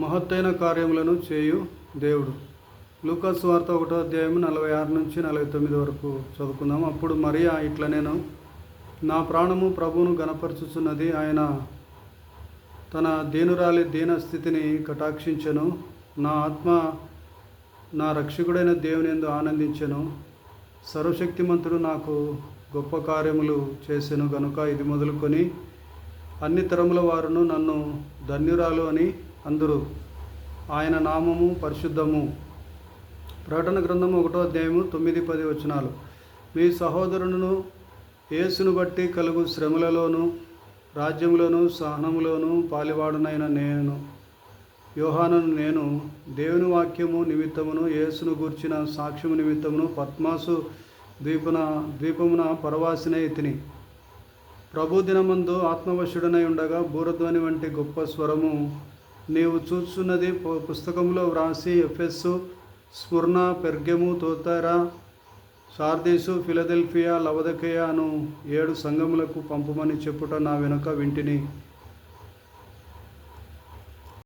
మహత్తైన కార్యములను చేయు దేవుడు. లూకాస్ వార్త ఒకటో అధ్యాయం నలభై ఆరు నుంచి నలభై తొమ్మిది వరకు చదువుకుందాం. అప్పుడు మరియా ఇట్లా నేను నా ప్రాణము ప్రభువును గణపరచుచున్నది ఆయన తన దీనురాలి దీన స్థితిని కటాక్షించెను. నా ఆత్మ నా రక్షకుడైన దేవుని ఎందు ఆనందించెను. సర్వశక్తిమంతుడు నాకు గొప్ప కార్యములు చేసెను గనుక ఇది మొదలుకొని అన్ని తరముల వారును నన్ను ధన్యురాలు అని అందరూ ఆయన నామము పరిశుద్ధము. ప్రకటన గ్రంథము ఒకటో అధ్యాయము తొమ్మిది పది వచనాలు. మీ సహోదరులను యేసును బట్టి కలుగు శ్రమలలోను రాజ్యములోను సహనములోను పాలివాడునైన నేను యోహానను నేను దేవుని వాక్యము నిమిత్తమును యేసును గూర్చిన సాక్ష్యము నిమిత్తమును పద్మాసు ద్వీపున ద్వీపమున పరవాసిన తిని. ప్రభు దినమందు ఆత్మవశుడనై ఉండగా బూరధ్వని వంటి గొప్ప స్వరము నీవు చూస్తున్నది పుస్తకంలో వ్రాసి Ephesus Smyrna Pergamum Thyatira Sardis Philadelphia Laodicea అను ఏడు సంఘములకు పంపమని చెప్పుట నా వెనుక వింటిని.